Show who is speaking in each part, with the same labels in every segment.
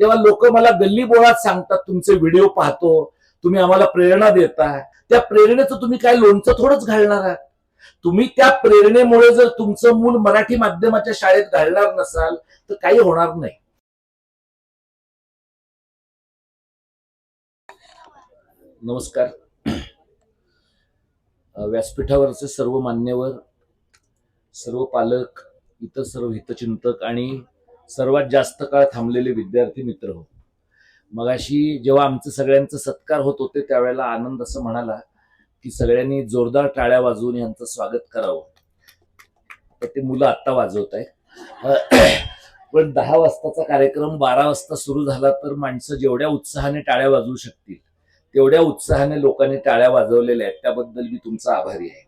Speaker 1: तेव्हा लोक मला गल्ली बोळात सांगतात तुमचे व्हिडिओ पाहतो तुम्ही आम्हाला प्रेरणा देता त्या प्रेरणेचं तुम्ही काय लोणचं थोडंच घालणार आहात? तुम्ही त्या प्रेरणेमुळे जर तुमचं मूल मराठी माध्यमाच्या शाळेत घालणार नसाल तर काही होणार नाही. नमस्कार. व्यासपीठावरचे सर्व मान्यवर सर्व पालक इतर सर्व हितचिंतक आणि सर्वात जास्त काळ थांबलेले विद्यार्थी मित्र होते. मगाशी जेव्हा आमचे सगळ्यांचे सत्कार होत होते त्यावेळेला आनंद असं म्हणाला की सगळ्यांनी जोरदार टाळ्या वाजवून यांचं स्वागत करावं. तर ते मुलं आत्ता वाजवत आहे पण दहा वाजताचा कार्यक्रम बारा वाजता सुरू झाला तर माणसं जेवढ्या उत्साहाने टाळ्या वाजवू शकतील तेवढ्या उत्साहाने लोकांनी टाळ्या वाजवलेल्या आहेत. त्याबद्दल मी तुमचा आभारी आहे.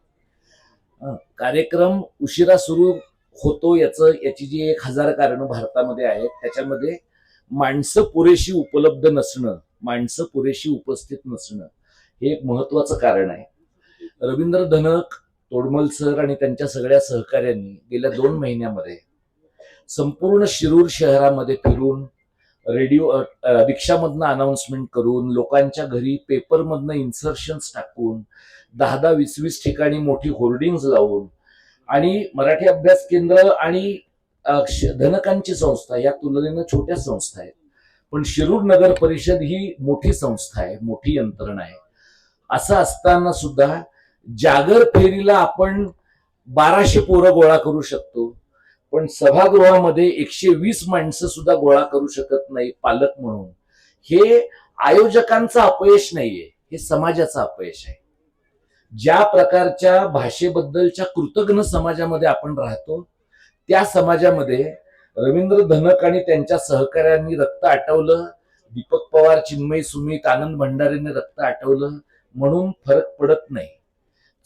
Speaker 1: कार्यक्रम उशिरा सुरू होतो याचं याची जी एक हजार कारणं भारतामध्ये आहेत त्याच्यामध्ये माणसं पुरेशी उपलब्ध नसणं माणसं पुरेशी उपस्थित नसणं हे एक महत्वाचं कारण आहे. रवींद्र धनक तोडमल सर आणि त्यांच्या सगळ्या सहकाऱ्यांनी गेल्या दोन महिन्यामध्ये संपूर्ण शिरूर शहरामध्ये फिरून रेडिओ रिक्षामधनं अनाउन्समेंट करून लोकांच्या घरी पेपरमधनं इन्सर्शन्स टाकून दहा दहा वीस वीस ठिकाणी मोठी होर्डिंग्ज लावून आणि मराठी अभ्यास केंद्र आणि धनकांची संस्था या तुलनेनं छोट्या संस्था आहेत. पण शिरूर नगर परिषद ही मोठी संस्था आहे मोठी यंत्रणा आहे. असं असताना सुद्धा जागर फेरीला आपण बाराशे पोरं गोळा करू शकतो. पण सभागृहामध्ये एकशे वीस माणसं सुद्धा गोळा करू शकत नाही पालक म्हणून. हे आयोजकांचं अपयश नाहीये हे समाजाचं अपयश आहे. ज्या प्रकारच्या भाषेबद्दलच्या कृतज्ञ समाजामध्ये आपण राहतो त्या समाजामध्ये रवींद्र धनक आणि त्यांच्या सहकाऱ्यांनी रक्त आटवलं दीपक पवार चिन्मय सुमित आनंद भंडारेने रक्त आटवलं म्हणून फरक पडत नाही.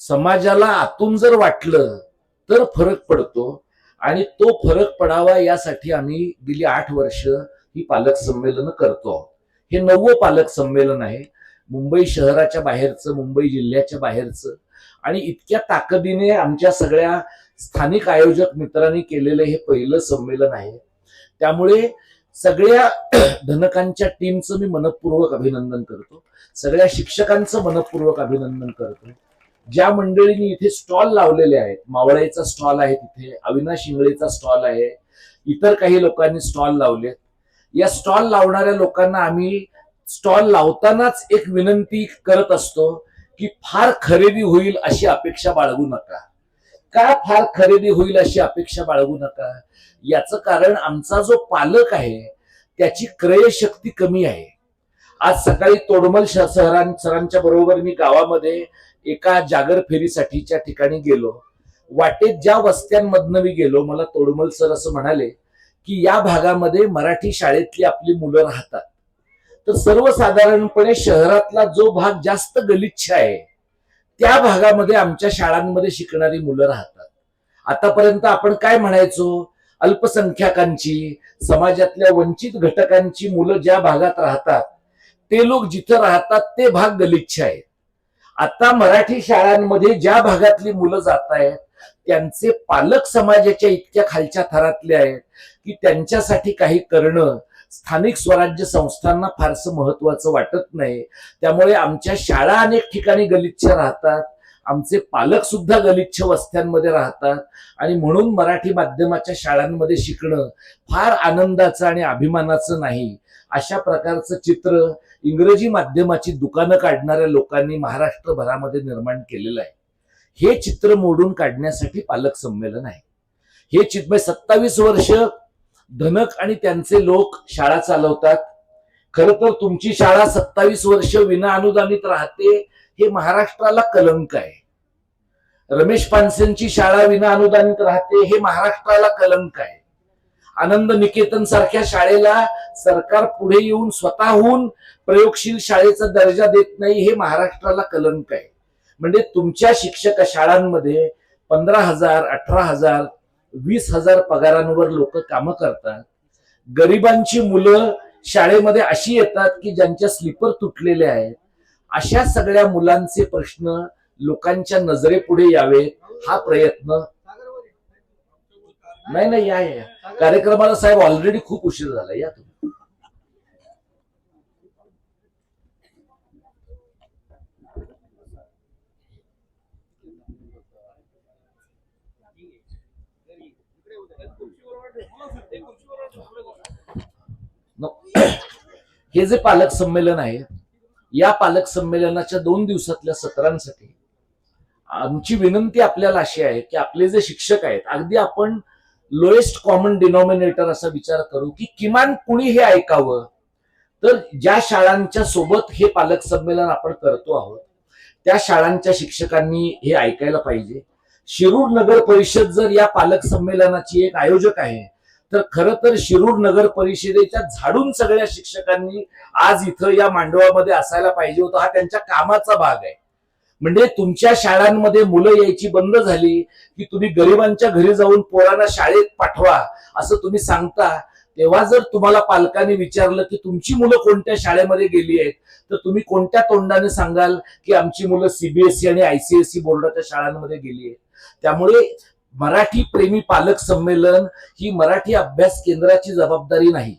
Speaker 1: समाजाला आतून जर वाटलं तर फरक पडतो आणि तो फरक पडावा यासाठी आम्ही गेली आठ वर्ष ही पालक संमेलन करतो हे नववं पालक संमेलन आहे. मुंबई शहराच्या बाहेरचं मुंबई जिल्ह्याच्या बाहेरचं. आणि इतक्या ताकदीने आमच्या सगळ्या स्थानिक आयोजक मित्रांनी केलेलं हे पहिलं संमेलन आहे. त्यामुळे सगळ्या धनकांच्या टीमचं मी मनपूर्वक अभिनंदन करतो. सगळ्या शिक्षकांचं मनपूर्वक अभिनंदन करतो. ज्या मंडळींनी इथे स्टॉल लावलेले आहेत मावळ्याचा स्टॉल आहे तिथे अविनाश इंगळेचा स्टॉल आहे इतर काही लोकांनी स्टॉल लावले या स्टॉल लावणाऱ्या लोकांना आम्ही स्टॉल लावतानाच एक विनंती करत असतो की फार खरेदी होईल अशी अपेक्षा बाळगू नका. का फार खरेदी होईल अशी अपेक्षा बाळगू नका? याचं कारण आमचा जो पालक आहे त्याची क्रयशक्ती कमी आहे. आज सकाळी तोडमल शहरां सरांच्या बरोबर मी गावामध्ये एका जागर फेरीसाठीच्या ठिकाणी गेलो. वाटेत ज्या वस्त्यांमधनं मी गेलो मला तोडमल सर असं म्हणाले की या भागामध्ये मराठी शाळेतली आपली मुलं राहतात. तर सर्वसाधारणपणे शहरातला जो भाग जास्त गलिच्छ आहे त्या भागामध्ये आमच्या शाळांमध्ये शिकणारी मुलं राहतात. आतापर्यंत आपण काय म्हणायचो? अल्पसंख्याकांची समाजातल्या वंचित घटकांची मुलं ज्या भागात राहतात ते लोक जिथं राहतात ते भाग गलिच्छ आहेत. आता मराठी शाळांमध्ये ज्या भागातली मुलं जात आहेत त्यांचे पालक समाजाच्या इतक्या खालच्या थरातले आहेत की त्यांच्यासाठी काही करणं स्थानिक स्वराज्य संस्थांना फारसं महत्वाचं वाटत नाही. त्यामुळे आमच्या शाळा अनेक ठिकाणी गलिच्छ राहतात. आमचे पालक सुद्धा गलिच्छ वस्त्यांमध्ये राहतात. आणि म्हणून मराठी माध्यमाच्या शाळांमध्ये शिकणं फार आनंदाचं आणि अभिमानाचं नाही. अशा प्रकारचं चित्र इंग्रजी माध्यमाची दुकानं काढणाऱ्या लोकांनी महाराष्ट्रभरामध्ये निर्माण केलेलं आहे. हे चित्र मोडून काढण्यासाठी पालक संमेलन आहे. हे चित्र म्हणजे सत्तावीस वर्ष धनक आणि त्यांचे लोक शाळा चालवतात. खर तर तुमची शाळा सत्तावीस वर्ष विना अनुदानित राहते हे महाराष्ट्राला कलंक आहे. रमेश पानसेंची शाळा विना अनुदानित राहते हे महाराष्ट्राला कलंक आहे. आनंद निकेतन सारख्या शाळेला सरकार पुढे येऊन स्वतःहून प्रयोगशील शाळेचा दर्जा देत नाही हे महाराष्ट्राला कलंक आहे. म्हणजे तुमच्या शिक्षक शाळांमध्ये पंधरा हजार अठरा हजार वीस हजार पगारांवर लोक कामं करतात. गरिबांची मुलं शाळेमध्ये अशी येतात की ज्यांच्या स्लीपर तुटलेले आहेत. अशा सगळ्या मुलांचे प्रश्न लोकांच्या नजरेपुढे यावे हा प्रयत्न नाही नाही या या कार्यक्रमाला साहेब ऑलरेडी खूप उशीर झाला या तुम्ही. हे जे पालक संमेलन आहे या पालक संमेलनाच्या दोन दिवसातल्या सत्रांसाठी आमची विनंती आपल्याला अशी आहे की आपले जे शिक्षक आहेत अगदी आपण लोएस्ट कॉमन डिनॉमिनेटर असा विचार करू की किमान कुणी हे ऐकावं. तर ज्या शाळांच्या सोबत हे पालक संमेलन आपण करतो आहोत त्या शाळांच्या शिक्षकांनी हे ऐकायला पाहिजे. शिरूर नगर परिषद जर या पालक संमेलनाची एक आयोजक आहे तर खर तर शिरूर नगर परिषदेच्या झाडून सगळ्या शिक्षकांनी आज इथं या मांडवामध्ये असायला पाहिजे होतं. हा त्यांच्या कामाचा भाग आहे. म्हणजे तुमच्या शाळांमध्ये मुलं यायची बंद झाली की तुम्ही गरिबांच्या घरी जाऊन पोरांना शाळेत पाठवा असं तुम्ही सांगता. तेव्हा जर तुम्हाला पालकांनी विचारलं की तुमची मुलं कोणत्या शाळेमध्ये गेली आहेत तर तुम्ही कोणत्या तोंडाने सांगाल की आमची मुलं सीबीएसई आणि आयसीएसई बोर्डाच्या शाळांमध्ये गेली आहेत? त्यामुळे मराठी प्रेमी पालक संमेलन ही मराठी अभ्यास केंद्राची जबाबदारी नाही.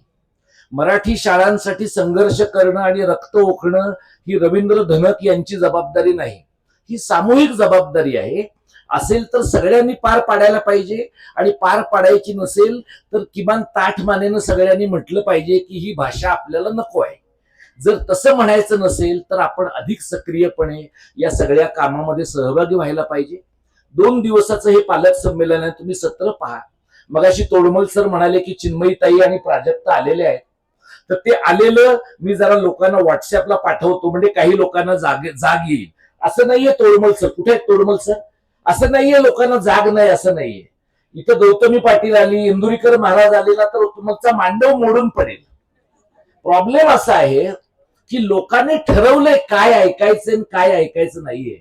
Speaker 1: मराठी शाळांसाठी संघर्ष करणं आणि रक्त ओकणं ही रवींद्र धनक यांची जबाबदारी नाही. ही सामूहिक जबाबदारी आहे. असेल तर सगळ्यांनी पार पाडायला पाहिजे आणि पार पाडायची नसेल तर किमान ताठमानेनं सगळ्यांनी म्हटलं पाहिजे की ही भाषा आपल्याला नको आहे. जर तसं म्हणायचं नसेल तर आपण अधिक सक्रियपणे या सगळ्या कामामध्ये सहभागी व्हायला पाहिजे. दोन दिवसाचं हे पालक संमेलन आहे तुम्ही सत्र पहा. मगाशी तोडमल सर म्हणाले की चिन्मयीताई आणि प्राजक्ता आलेले आहेत. तर ते आलेलं मी जरा लोकांना व्हॉट्सअपला पाठवतो म्हणजे काही लोकांना जाग जाग येईल. असं नाहीये तोडमल सर. कुठे आहेत तोडमल सर? असं नाहीये लोकांना जाग नाही असं नाहीये. इथं गौतमी पाटील आली इंदुरीकर महाराज आलेला तर तुमचा मांडव मोडून पडेल. प्रॉब्लेम असा आहे की लोकांनी ठरवलंय काय ऐकायचं आणि काय ऐकायचं नाहीये.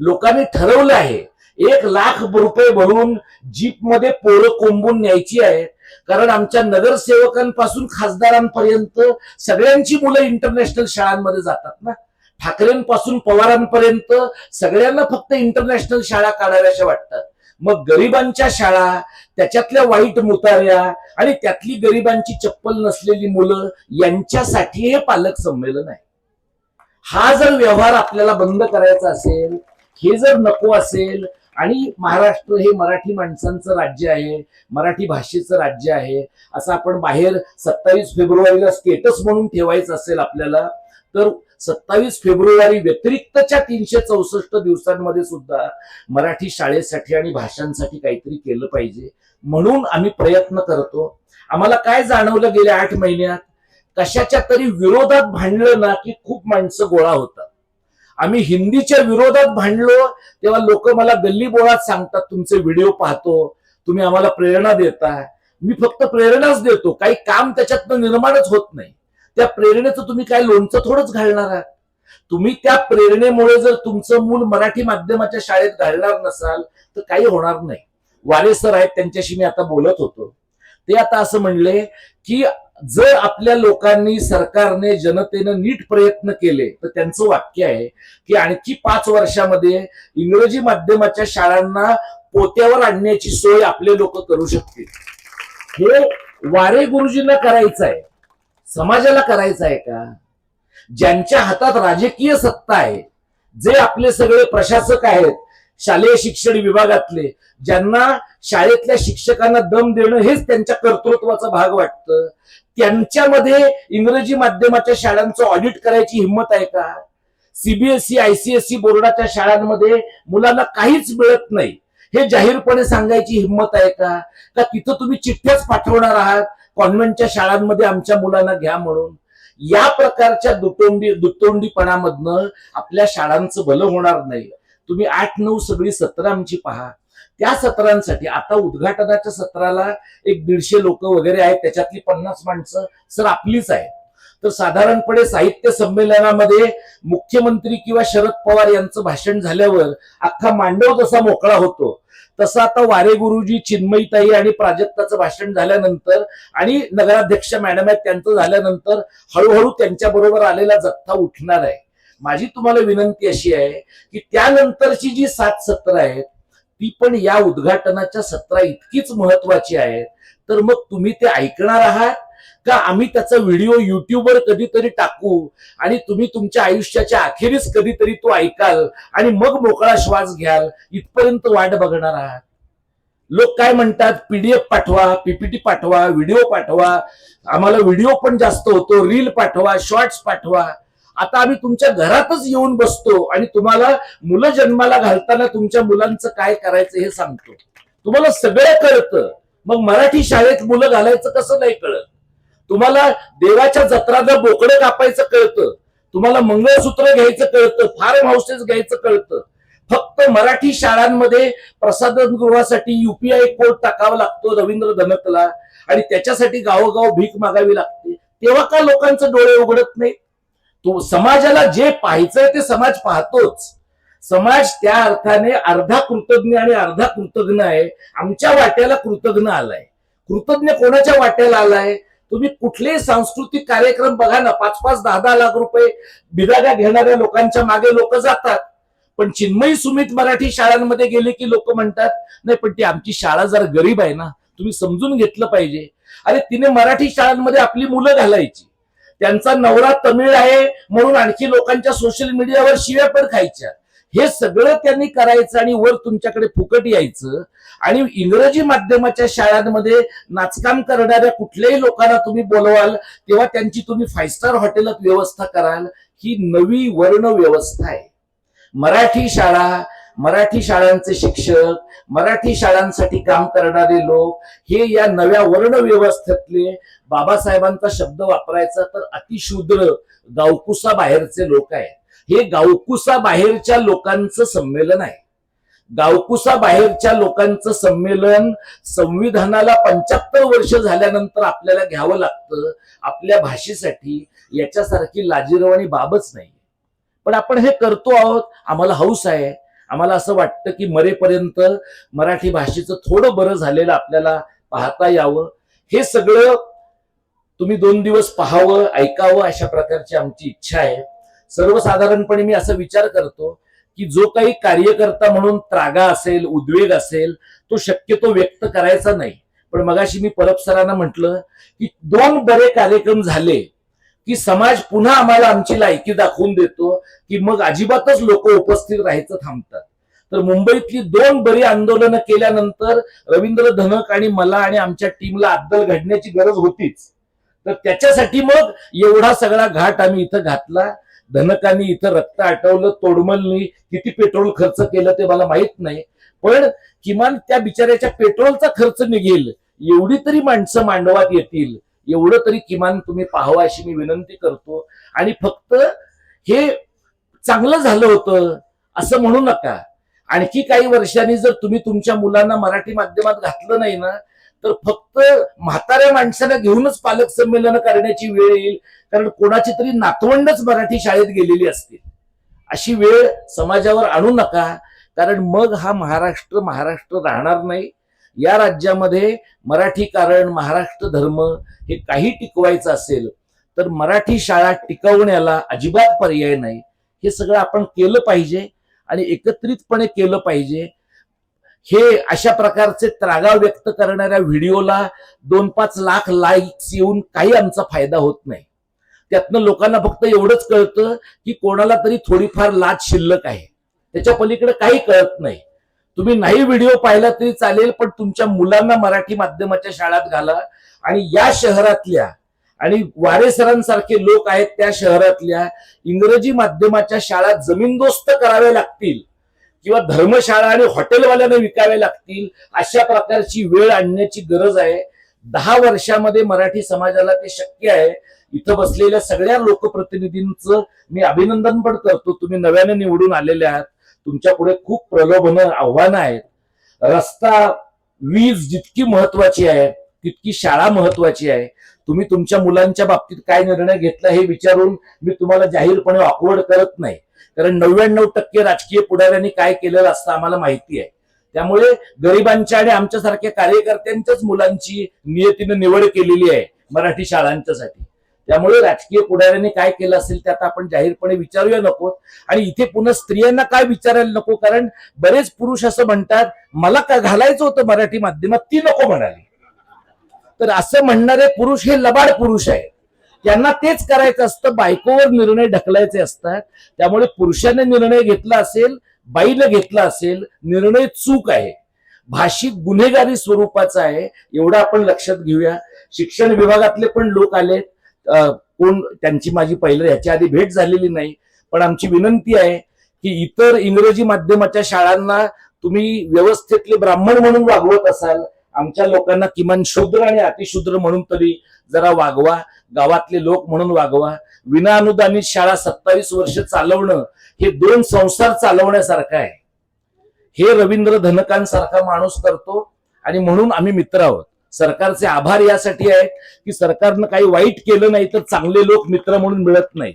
Speaker 1: लोकांनी ठरवलं आहे एक लाख रुपये भरून जीपमध्ये पोरं कोंबून न्यायची आहे. कारण आमच्या नगरसेवकांपासून खासदारांपर्यंत सगळ्यांची मुलं इंटरनॅशनल शाळांमध्ये जातात ना. ठाकरेंपासून पवारांपर्यंत सगळ्यांना फक्त इंटरनॅशनल शाळा काढाव्याशा वाटतात. मग गरिबांच्या शाळा त्याच्यातल्या वाईट मुतार्या आणि त्यातली गरिबांची चप्पल नसलेली मुलं यांच्यासाठी हे पालक संमेलन आहे. हा जर व्यवहार आपल्याला बंद करायचा असेल हे जर नको असेल आणि महाराष्ट्र हे मराठी माणसांचं राज्य आहे मराठी भाषेचं राज्य आहे असं आपण बाहेर सत्तावीस फेब्रुवारीला स्टेटस म्हणून ठेवायचं असेल आपल्याला तर सत्तावीस फेब्रुवारी व्यतिरिक्तच्या तीनशे चौसष्ट दिवसांमध्ये सुद्धा मराठी शाळेसाठी आणि भाषांसाठी काहीतरी केलं पाहिजे. म्हणून आम्ही प्रयत्न करतो. आम्हाला काय जाणवलं गेल्या आठ महिन्यात? कशाच्या तरी विरोधात भांडलं ना की खूप माणसं गोळा होतात. आम्ही हिंदीच्या विरोधात भांडलो तेव्हा लोक मला गल्ली बोळात सांगतात तुमचे व्हिडिओ पाहतो तुम्ही आम्हाला प्रेरणा देता मी फक्त प्रेरणाच देतो काही काम त्याच्यातनं निर्माणच होत नाही. त्या प्रेरणेचं तुम्ही काय लोणचं थोडंच घालणार आहात? तुम्ही त्या प्रेरणेमुळे जर तुमचं मूल मराठी माध्यमाच्या शाळेत घालणार नसाल तर काही होणार नाही. वारे सर आहेत त्यांच्याशी मी आता बोलत होतो. ते आता असं म्हणले की जर आपल्या लोकांनी सरकारने जनतेनं नीट प्रयत्न केले तर त्यांचं वाक्य आहे की आणखी पाच वर्षामध्ये इंग्रजी माध्यमाच्या शाळांना पोत्यावर आणण्याची सोय आपले लोक करू शकतील. हे वारे गुरुजींना करायचं आहे. समाजाला करायचं आहे का? ज्यांच्या हातात राजकीय सत्ता आहे जे आपले सगळे प्रशासक आहेत शालेय शिक्षण विभागातले ज्यांना शाळेतल्या शिक्षकांना दम देणं हेच त्यांच्या कर्तृत्वाचा भाग वाटतं. त्यांच्यामध्ये इंग्रजी माध्यमाच्या शाळांचं ऑडिट करायची हिंमत आहे का? सीबीएसई आयसीएसई बोर्डाच्या शाळांमध्ये मुलांना काहीच मिळत नाही. हे जाहीरपणे सांगायची हिंमत आहे का? का तिथं तुम्ही चिठ्ठ्याच पाठवणार आहात? कॉन्व्हेंटच्या शाळांमध्ये आमच्या मुलांना घ्या म्हणून. या प्रकारच्या दुतोंडी दुतोंडीपणामधनं आपल्या शाळांचं भलं होणार नाही. तुम्ही आठ नऊ सगळी सत्र आमची पहा. त्या सत्रांसाठी आता उद्घाटनाच्या सत्राला एक दीडशे लोक वगैरे आहेत त्याच्यातली पन्नास माणसं सर आपलीच आहेत. तर साधारणपणे साहित्य संमेलनामध्ये मुख्यमंत्री किंवा शरद पवार यांचं भाषण झाल्यावर अख्खा मांडव जसा मोकळा होतो तसं आता वारे गुरुजी चिन्मयीताई आणि प्राजक्ताचं भाषण झाल्यानंतर आणि नगराध्यक्ष मॅडम आहेत त्यांचं झाल्यानंतर हळूहळू त्यांच्या बरोबर आलेला जथ्था उठणार आहे. माझी तुम्हाला विनंती अशी आहे की त्यानंतरची जी सात सत्र आहेत ती पण या उद्घाटनाच्या सत्रा इतकीच महत्वाची आहेत. तर मग तुम्ही ते ऐकणार आहात? का आम्ही त्याचा व्हिडिओ युट्यूबवर कधीतरी टाकू आणि तुम्ही तुमच्या आयुष्याच्या अखेरीस कधीतरी तो ऐकाल आणि मग मोकळा श्वास घ्याल? इथपर्यंत वाट बघणार आहात. लोक काय म्हणतात? पीडीएफ पाठवा पीपीटी पाठवा व्हिडिओ पाठवा. आम्हाला व्हिडिओ पण जास्त होतो रील पाठवा शॉर्ट्स पाठवा. आता आम्ही तुमच्या घरातच येऊन बसतो आणि तुम्हाला मुलं जन्माला घालताना तुमच्या मुलांचं काय करायचं हे सांगतो. तुम्हाला सगळं कळतं. मग मराठी शाळेत मुलं घालायचं कसं नाही कळत? तुम्हाला देवाच्या जत्राला बोकडं कापायचं कळतं. तुम्हाला मंगळसूत्र घ्यायचं कळतं. फार्म हाऊसेस घ्यायचं कळतं. फक्त मराठी शाळांमध्ये प्रसादगृहासाठी युपीआय कोड टाकावा लागतो रवींद्र धनकला आणि त्याच्यासाठी गावोगाव भीक मागावी लागते. तेव्हा का लोकांचं डोळे उघडत नाही? तो समाजाला जे पाहायचंय ते समाज पाहतोच. समाज त्या अर्थाने अर्धा कृतज्ञ आणि अर्धा कृतज्ञ आहे. आमच्या वाट्याला कृतज्ञ आलाय. कृतज्ञ कोणाच्या वाट्याला आलाय? तुम्ही कुठलेही सांस्कृतिक कार्यक्रम बघा ना पाच पाच दहा दहा लाख रुपये बिराग्या घेणाऱ्या लोकांच्या मागे लोक जातात. पण चिन्मयी सुमित मराठी शाळांमध्ये गेले की लोक म्हणतात नाही पण ती आमची शाळा जर गरीब आहे ना तुम्ही समजून घेतलं पाहिजे. अरे तिने मराठी शाळांमध्ये आपली मुलं घालायची. त्यांचा नवरा तमिळ आहे म्हणून आणखी लोकांच्या सोशल मीडियावर शिव्या पण खायच्या. हे सगळं त्यांनी करायचं आणि वर तुमच्याकडे फुकट यायचं. आणि इंग्रजी माध्यमाच्या शाळांमध्ये नाचकाम करणाऱ्या कुठल्याही लोकांना तुम्ही बोलवाल तेव्हा त्यांची तुम्ही फाईव्ह स्टार हॉटेलात व्यवस्था कराल. ही नवी वर्ण व्यवस्था आहे. मराठी शाळा मराठी शाळांचे शिक्षक मराठी शाळांसाठी काम करणारे लोक हे या नव्या वर्ण व्यवस्थेतले बाबासाहेबांचा शब्द वापरायचा तर अतिशूद्र गावकुसा बाहेरचे लोक आहेत. हे गावकुसा बाहेरच्या लोकांचं संमेलन आहे. गावकुसा बाहेरच्या लोकांचं संमेलन संविधानाला पंच्याहत्तर वर्ष झाल्यानंतर आपल्याला घ्यावं लागतं. आपल्या भाषेसाठी याच्यासारखी लाजीरवाणी बाबच नाही. पण आपण हे करतो आहोत. आम्हाला हौस आहे. आम्हाला असं वाटतं की मरेपर्यंत मराठी भाषेचं थोडं बरं झालेलं आपल्याला पाहता यावं. हे सगळं तुम्ही दोन दिवस पाहावं ऐकावं अशा प्रकारची आमची इच्छा आहे. सर्वसाधारणपणे मी असा विचार करतो की जो काही कार्यकर्ता म्हणून त्रागा असेल उद्वेग असेल तो शक्यतो व्यक्त करायचा नाही. पण मगाशी मी परब सरांना म्हटलं की दोन बरे कार्यक्रम झाले की समाज पुन्हा आम्हाला आमची लायकी दाखवून देतो की मग अजिबातच लोक उपस्थित राहायचं थांबतात. तर मुंबईतली दोन बरी आंदोलनं केल्यानंतर रवींद्र धनक आणि मला आणि आमच्या टीमला अद्दल घडण्याची गरज होतीच. तर त्याच्यासाठी मग एवढा सगळा घाट आम्ही इथं घातला. धनकांनी इथं रक्त आटवलं तोडमलनी किती पेट्रोल खर्च केलं ते मला माहीत नाही. पण किमान त्या बिचाऱ्याच्या पेट्रोलचा खर्च निघेल. एवढी तरी माणसं मांडवात येतील. एवढं तरी किमान तुम्ही पाहावं अशी मी विनंती करतो. आणि फक्त हे चांगलं झालं होतं असं म्हणू नका. आणखी काही वर्षांनी जर तुम्ही तुमच्या मुलांना मराठी माध्यमात घातलं नाही ना तर फक्त म्हाताऱ्या माणसाला घेऊनच पालक संमेलन करण्याची वेळ येईल. कारण कोणाची तरी नातवंडच मराठी शाळेत गेलेली असतील. अशी वेळ समाजावर आणू नका. कारण मग हा महाराष्ट्र महाराष्ट्र राहणार नाही. या राज्यामध्ये मराठी कारण महाराष्ट्र धर्म हे काही टिकवायचं असेल तर मराठी शाळा टिकवण्याला अजिबात पर्याय नाही. हे सगळं आपण केलं पाहिजे आणि एकत्रितपणे केलं पाहिजे. हे अशा प्रकारचे त्रागाव व्यक्त करणाऱ्या व्हिडिओला दोन पाच लाख लाईक्स येऊन काही आमचा फायदा होत नाही. त्यातनं लोकांना फक्त एवढंच कळतं की कोणाला तरी थोडीफार लाच शिल्लक आहे. त्याच्या पलीकडे काही कळत नाही. तुम्ही नाही व्हिडिओ पाहिला तरी चालेल पण तुमच्या मुलांना मराठी माध्यमाच्या शाळेत घाला. आणि या शहरातल्या आणि वारेसरांसारखे लोक आहेत त्या शहरातल्या इंग्रजी माध्यमाच्या शाळा जमीनदोस्त कराव्या लागतील किंवा धर्मशाळा आणि हॉटेलवाल्यांना विकाव्या लागतील अशा प्रकारची वेळ आणण्याची गरज आहे. दहा वर्षामध्ये मराठी समाजाला ते शक्य आहे. इथं बसलेल्या सगळ्या लोकप्रतिनिधींचं मी अभिनंदन पण करतो. तुम्ही नव्याने निवडून आलेले आहात. तुमच्यापुढे खूप प्रलोभन आव्हानं आहेत. रस्ता वीज जितकी महत्वाची आहे तितकी शाळा महत्वाची आहे. तुम्ही तुमच्या मुलांच्या बाबतीत काय निर्णय घेतला हे विचारून मी तुम्हाला जाहीरपणे ऑकवर्ड करत नाही. कारण नव्याण्णव टक्के राजकीय पुढाऱ्यांनी काय केलेलं असतं आम्हाला माहिती आहे. त्यामुळे गरिबांच्या आणि आमच्यासारख्या कार्यकर्त्यांच्याच मुलांची नियतीनं निवड केलेली आहे मराठी शाळांच्यासाठी. त्यामुळे राजकीय पुढाऱ्यांनी काय केलं असेल ते आता आपण जाहीरपणे विचारूया नको. आणि इथे पुन्हा स्त्रियांना काय विचारायला नको कारण बरेच पुरुष असं म्हणतात मला काय घालायचं होतं मराठी माध्यमात? ती नको म्हणाली. तर असं म्हणणारे पुरुष हे लबाड पुरुष आहेत. त्यांना तेच करायचं असतं बायकोवर निर्णय ढकलायचे असतात. त्यामुळे पुरुषाने निर्णय घेतला असेल बाईने घेतला असेल निर्णय चूक आहे. भाषिक गुन्हेगारी स्वरूपाचा आहे एवढं आपण लक्षात घेऊया. शिक्षण विभागातले पण लोक आले कोण त्यांची माझी पहिलं याच्या आधी भेट झालेली नाही. पण आमची विनंती आहे की इतर इंग्रजी माध्यमाच्या शाळांना तुम्ही व्यवस्थेतले ब्राह्मण म्हणून वागवत असाल आमच्या लोकांना किमान शूद्र आणि अतिशूद्र म्हणून तरी जरा वागवा गावातले लोक म्हणून वागवा. विनाअनुदानित शाळा सत्तावीस वर्ष चालवणं हे दोन संसार चालवण्यासारखं आहे. हे रवींद्र धनकांसारखा माणूस करतो आणि म्हणून आम्ही मित्र आहोत. सरकारचे आभार यासाठी आहेत की सरकारनं काही वाईट केलं नाही तर चांगले लोक मित्र म्हणून मिळत नाही.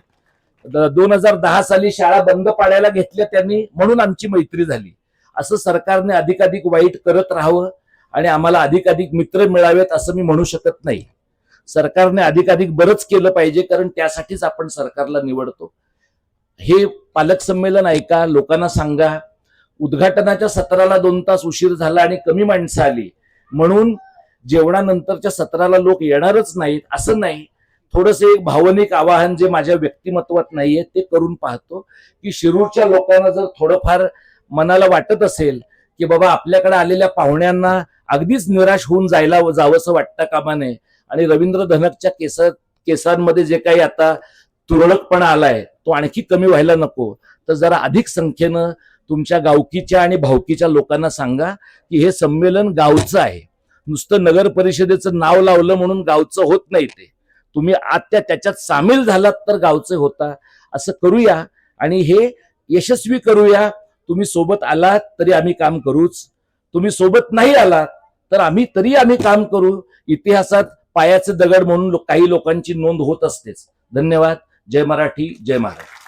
Speaker 1: दोन हजार दहा साली शाळा बंद पाडायला घेतल्या त्यांनी म्हणून आमची मैत्री झाली. असं सरकारने अधिकाधिक वाईट करत राहावं आणि आम्हाला अधिकाधिक मित्र मिळावेत असं मी म्हणू शकत नाही. सरकारने अधिकाधिक बरंच केलं पाहिजे कारण त्यासाठीच आपण सरकारला निवडतो. हे पालक संमेलन ऐका लोकांना सांगा. उद्घाटनाच्या सत्राला दोन तास उशीर झाला आणि कमी माणसं आली. म्हणून जेवणानंतरच्या सत्राला लोक येणारच नाहीत असं नाही. थोडंसं एक भावनिक आवाहन जे माझ्या व्यक्तिमत्वात नाहीये ते करून पाहतो की शिरूरच्या लोकांना जर थोडंफार मनाला वाटत असेल की बाबा आपल्याकडे आलेल्या पाहुण्यांना अगदीच निराश होऊन जायला जावंसं वाटतं कामा नये. आणि रवींद्र धनकच्या केस केसांमध्ये जे काही आता तुरळकपणा आलाय तो आणखी कमी व्हायला नको. तर जरा अधिक संख्येनं तुमच्या गावकीच्या आणि भावकीच्या लोकांना सांगा की हे संमेलन गावचं आहे. नुसतं नगर परिषदेचं नाव लावलं म्हणून गावचं होत नाही ते. तुम्ही आत्या त्याच्यात सामील झालात तर गावचे होता. असं करूया आणि हे यशस्वी करूया. तुम्ही सोबत आलात तरी आम्ही काम करूच. तुम्ही सोबत नाही आलात तर आम्ही तरी आम्ही काम करू. इतिहासात पायाचे दगड म्हणून लो- काही लोकांची नोंद होत असतेच. धन्यवाद. जय मराठी जय महाराष्ट्र.